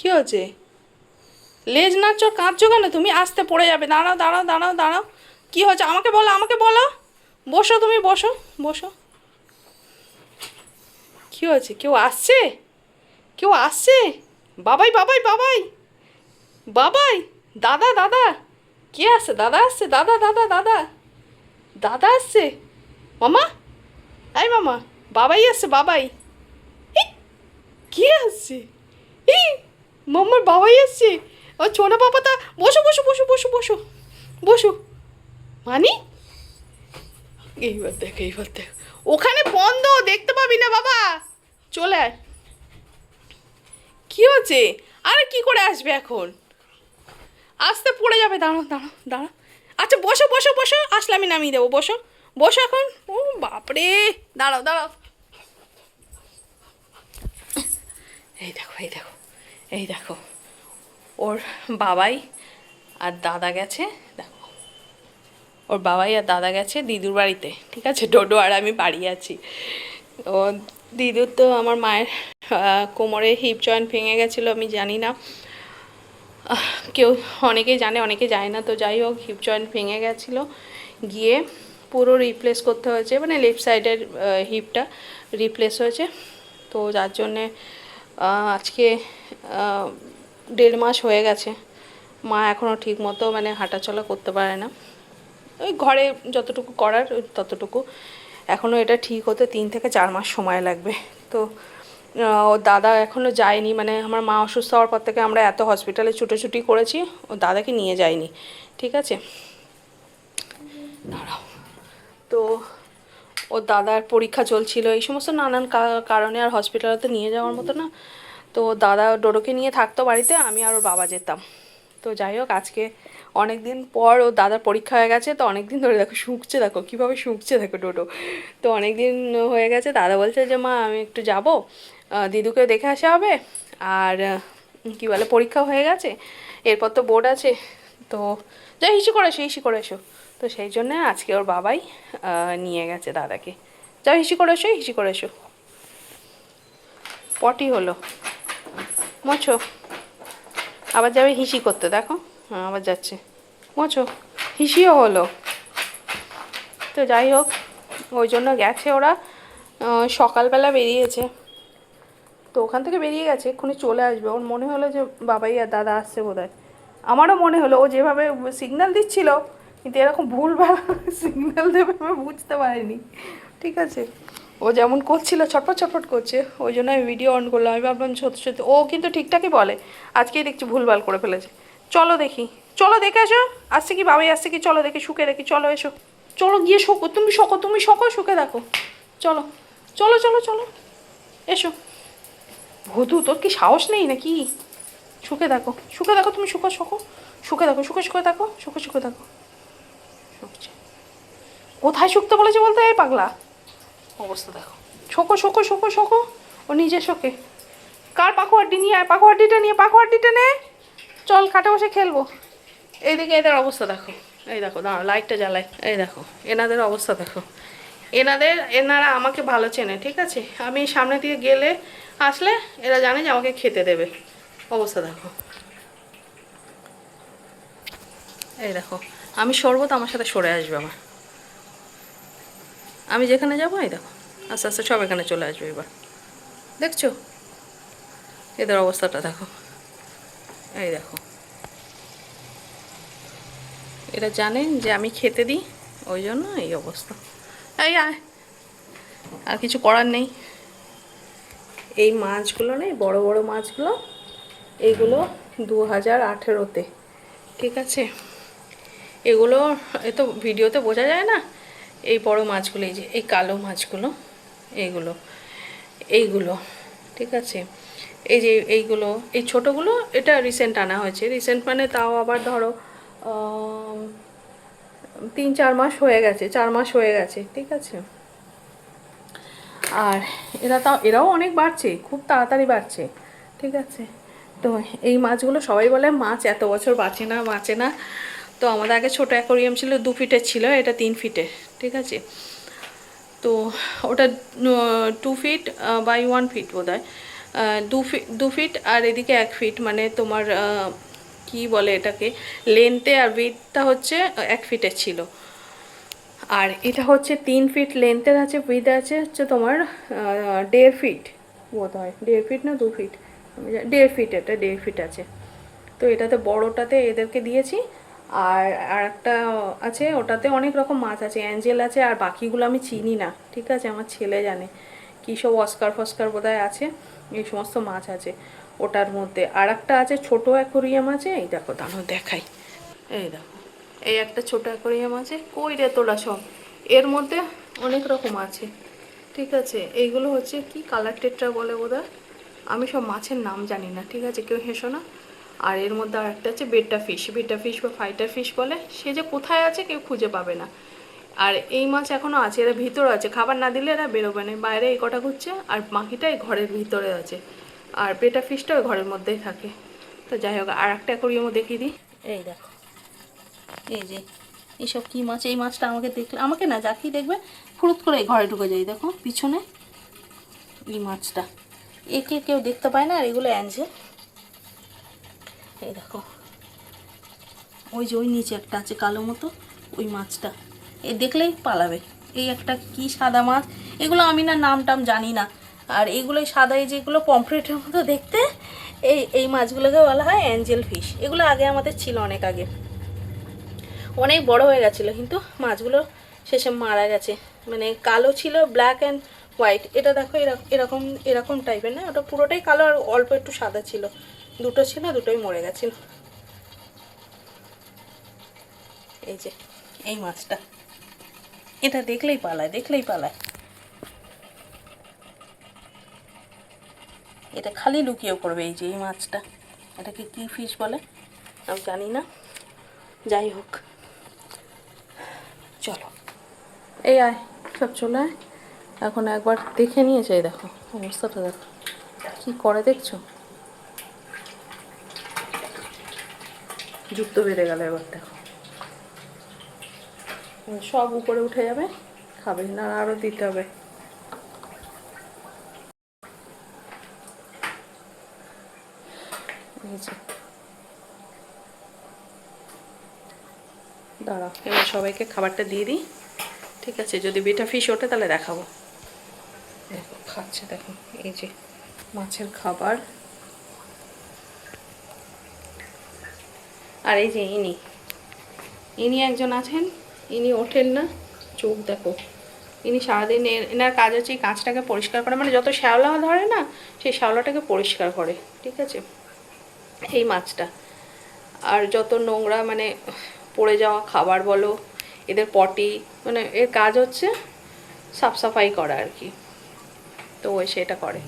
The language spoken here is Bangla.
কি হয়েছে? লেজ নাচছো কাঁদছো কেন? তুমি আসতে পড়ে যাবে। দাঁড়াও দাঁড়াও দাঁড়াও দাঁড়াও। কি হয়েছে? আমাকে বলো আমাকে বলো। বসো তুমি, বসো বসো। কি হয়েছে? কেউ আসছে? কেউ আসছে? বাবাই বাবাই বাবাই। বাবাই, দাদা দাদা। কে আসছে? দাদা আসছে, দাদা দাদা দাদা। দাদা আসছে? মামা? এই মামা, বাবাই আসছে, বাবাই। কে আসছে? এই মাম্মার বাবাই আসছে ও ছোনা বাবা তা বসো বসো বসো বসো বসো বসো। মানি? এইবার দেখ এইবার দেখ। ওখানে বন্ধ, দেখতে পাবি না বাবা। চলে আয়। কি হচ্ছে? আরে কি করে আসবে এখন? আসতে পড়ে যাবে, দাঁড়াও দাঁড়াও দাঁড়াও। আচ্ছা বসো বসো বসো। আসলে আমি নামিয়ে দেবো, বসো। বসো এখন। ও বাপরে! দাঁড়াও দাঁড়াও। এই দেখো এই দেখো। এই দেখো, ওর বাবাই আর দাদা গেছে, দেখো। ওর বাবাই আর দাদা গেছে দিদুর বাড়িতে, ঠিক আছে? ডোডো আর আমি বাড়ি আছি। ও দিদুর তো আমার মায়ের কোমরে হিপ জয়েন্ট ভেঙে গেছিল, আমি জানি না। কেউ অনেকেই জানে, অনেকে জানে না, তো যাই হোক হিপ জয়েন্ট ভেঙে গেছিল। গিয়ে পুরো রিপ্লেস করতে হয়েছে মানে লেফট সাইডের হিপটা রিপ্লেস হয়েছে। তো যার জন্যে আজকে দেড় মাস হয়ে গেছে। মা এখনও ঠিক মতো মানে হাঁটাচলা করতে পারে না। ওই ঘরে যতটুকু করার ততটুকু। এখনও এটা ঠিক হতে তিন থেকে চার মাস সময় লাগবে। তো ওর দাদা এখনও যায়নি। মানে আমার মা অসুস্থ হওয়ার পর থেকে আমরা এত হসপিটালে ছুটোছুটি করেছি ও দাদাকে নিয়ে যায়নি ঠিক আছে? তো, ওর দাদার পরীক্ষা চলছিল। এই সমস্ত নানান কারণে আর হসপিটালে তো নিয়ে যাওয়ার মতো না। তো দাদা ডোডোকে নিয়ে থাকতো বাড়িতে, আমি আর ওর বাবা যেতাম। তো যাই হোক, আজকে অনেক দিন পর ও দাদার পরীক্ষা হয়ে গেছে, তো অনেক দিন ধরে দেখো শুঁকছে, দেখো কীভাবে শুঁকছে, দেখো ডোডো। তো অনেক দিন হয়ে গেছে, দাদা বলছে যে, মা, আমি একটু যাব দিদুকে দেখে আসা হবে। আর কী বলে, পরীক্ষা হয়ে গেছে, এরপর তো বোর্ড আছে। তো যাই হিসি করে এসো হিসি করে এসো। তো সেই জন্য আজকে ওর বাবাই নিয়ে গেছে দাদাকে। যাও হিসি করে এসো হিসি করে এসো। পটি হলো। মোছো। আবার যাবে হিসি করতে, দেখো। হ্যাঁ আবার যাচ্ছে। মোছো। হিসিও হলো। তো যাই হোক, ওই জন্য গেছে ওরা। সকালবেলা বেরিয়েছে। তো ওখান থেকে বেরিয়ে গেছে, এক্ষুনি চলে আসবে। ওর মনে হলো যে, বাবাই আর দাদা আসছে বোধহয়। আমারও মনে হলো, ও যেভাবে সিগন্যাল দিচ্ছিল, কিন্তু এরকম ভুলভাল সিগন্যাল দেবে আমি বুঝতে পারিনি। ঠিক আছে। ও যেমন করছিল, ছটফট ছটফট করছে, ওই জন্য আমি ভিডিও অন করলাম। আমি ভাবলাম সত্যি সত্যি, ও কিন্তু ঠিকঠাকই বলে। আজকেই দেখছি ভুলভাল করে ফেলেছে। চলো দেখি। চলো দেখে এসো আসছে কি বাবাই, আসছে কি? চলো দেখি, শুকে দেখি। চলো এসো। চলো গিয়ে শোকো। তুমি শোকো তুমি শোকো, শুকে দেখো। চলো চলো চলো চলো। এসো। ভধু তোর কি সাহস নেই নাকি? শুকে দেখো। শুকে দেখো, তুমি শুকো শুকো। শুকে দেখো, শুকে শুকে দেখো, শুকে শুকে দেখো। কোথায় শুকতে বলেছে বলতে এই পাগলা? অবস্থা দেখো। শোকো শোকো শোকো শোকো। ও নিজে শোকে। কার পাখোয়াড্ডি নিয়ে আয় পাখোয়াড্ডিটা নিয়ে, পাখোয়াড্ডিটা নে। চল, খাটে বসে খেলব। এইদিকে এদের অবস্থা দেখো। এই দেখো, দাঁড়াও, লাইটটা জ্বালাই। এই দেখো, এনাদের অবস্থা দেখো। এনাদের, এনারা আমাকে ভালো চেনে, ঠিক আছে? আমি সামনে দিয়ে গেলে আসলে এরা জানে যে আমাকে খেতে দেবে। অবস্থা দেখো। এই দেখো, আমি সরবো তো আমার সাথে সরে আসবে আমার আমি যেখানে যাব, এই দেখো। আস্তে আস্তে সব এখানে চলে আসবে এবার। দেখছ? এদের অবস্থাটা দেখো। এই দেখো। এরা জানেন যে আমি খেতে দিই, ওই জন্য এই অবস্থা। এই আয়। আর কিছু করার নেই। এই মাছগুলো নেই, বড় বড় মাছগুলো এইগুলো দু হাজার আঠেরোতে। ঠিক আছে? এগুলো, এ তো ভিডিওতে বোঝা যায় না এই বড় মাছগুলো, এই যে, এই কালো মাছগুলো, এইগুলো এইগুলো, ঠিক আছে? এই যে, এইগুলো, এই ছোটোগুলো, এটা রিসেন্ট আনা হয়েছে। রিসেন্ট মানে তাও আবার ধরো তিন, চার মাস হয়ে গেছে, চার মাস হয়ে গেছে, ঠিক আছে? আর এরা তাও, এরাও অনেক বাড়ছে, খুব তাড়াতাড়ি বাড়ছে, ঠিক আছে? তো এই মাছগুলো সবাই বলে, মাছ এত বছর বাঁচে না বাঁচে না। তো আমাদের আগে ছোটো অ্যাকোরিয়াম ছিল, দু ফিটের ছিল, এটা তিন ফিটের ঠিক আছে? তো ওটা two feet by one feet বোধ হয় দু ফিট দু ফিট আর এদিকে এক ফিট মানে তোমার কি বলে এটাকে? লেন্থে আর উইথটা হচ্ছে এক ফিটের ছিল। আর এটা হচ্ছে তিন ফিট লেন্থের আছে উইথ আছে হচ্ছে তোমার দেড় ফিট বোধ হয় দেড় ফিট না দু ফিট দেড় ফিট এটা, দেড় ফিট আছে। তো এটাতে বড়টাতে এদেরকে দিয়েছি আর আর একটা আছে, ওটাতে অনেক রকম মাছ আছে, অ্যাঞ্জেল আছে, আর বাকিগুলো আমি চিনি না, ঠিক আছে? আমার ছেলে জানে কী সব অস্কার ফস্কার বোধহয় আছে, এই সমস্ত মাছ আছে ওটার মধ্যে। আর একটা আছে, ছোটো অ্যাকোরিয়াম আছে, এই দেখো দাঁড়ো দেখাই। এই দেখো, এই একটা ছোট অ্যাকোরিয়াম আছে, কই রে তোরা সব? এর মধ্যে অনেক রকম আছে, ঠিক আছে? এইগুলো হচ্ছে কি কালার টেট্রা বলে বোধহয়? আমি সব মাছের নাম জানি না, ঠিক আছে? কেউ হেসো না। আর এর মধ্যে আর একটা আছে বেটা ফিশ। বেটা ফিশ বা ফাইটার ফিশ বলে, সে যে কোথায় আছে কেউ খুঁজে পাবে না। আর এই মাছ এখনও আছে, এরা ভিতরে আছে। খাবার না দিলে এরা বেরোবে না। বাইরে এই কটা ঘুরছে আর বাকিটা এই ঘরের ভিতরে আছে। আর বেটা ফিশটা ওই ঘরের মধ্যেই থাকে। তো যাই হোক, আর একটা অ্যাকোরিয়ামও দেখিয়ে দিই। এই দেখো। এই যে এইসব কী মাছ? এই মাছটা আমাকে দেখলে, আমাকে না, যাকেই দেখবে ফুরুত করে এই ঘরে ঢুকে যাই দেখো, পিছনে এই মাছটা। একে কেউ দেখতে পায় না, আর এগুলো অ্যাঞ্জে এই দেখো। ওই যে ওই নিচে একটা আছে কালো মতো, ওই মাছটা। এ দেখলেই পালাবে। এই একটা কি সাদা মাছ? এগুলো আমি না নাম টাম জানি না। আর এইগুলো সাদা, এই যেগুলো পমফ্রেটের মতো দেখতে, এই এই মাছগুলোকে বলা হয় অ্যাঞ্জেল ফিশ। এগুলো আগে আমাদের ছিল অনেক আগে। অনেক বড় হয়ে গেছিল, কিন্তু মাছগুলো শেষে মারা গেছে। মানে কালো ছিল ব্ল্যাক অ্যান্ড হোয়াইট এটা দেখো এরকম এরকম টাইপের না? ওটা পুরোটাই কালো আর অল্প একটু সাদা ছিল। দুটো ছিল, দুটোই মরে গেছিল। এই যে, এই মাছটা। এটা দেখলেই পালায় দেখলেই পালায়। এটা খালি লুকিয়ে পড়বে এই যে, এই মাছটা। এটাকে কি ফিশ বলে? আমি জানি না। যাই হোক। চলো। এই আয়, সব চলে আয়। এখন একবার দেখে নিয়েছে এই দেখো। অবস্থাটা দেখো। কি করে দেখছ? যুক্ত বেড়ে গেল এবার দেখো। সব উপরে উঠে যাবে, খাবে না আরও দিতে হবে। এই যে। দাঁড়া, এবার সবাইকে খাবারটা দিয়ে দিই। ঠিক আছে, যদি বিটা ফিশ ওঠে তাহলে দেখাবো। দেখো, খাচ্ছে, দেখো, এই যে মাছের খাবার। আর এই যে ইনি। ইনি একজন আছেন, ইনি ওঠেন না, চোখ দেখো। ইনি সারাদিন এনার কাজ হচ্ছে এই কাঁচটাকে পরিষ্কার করা মানে যত শ্যাওলা ধরে না, সেই শ্যাওলাটাকে পরিষ্কার করে, ঠিক আছে? এই মাছটা। আর যত নোংরা মানে পড়ে যাওয়া খাবার বলো, এদের পটি মানে এর কাজ হচ্ছে সাফ সাফাই করা আর কি। তো সেটা করে।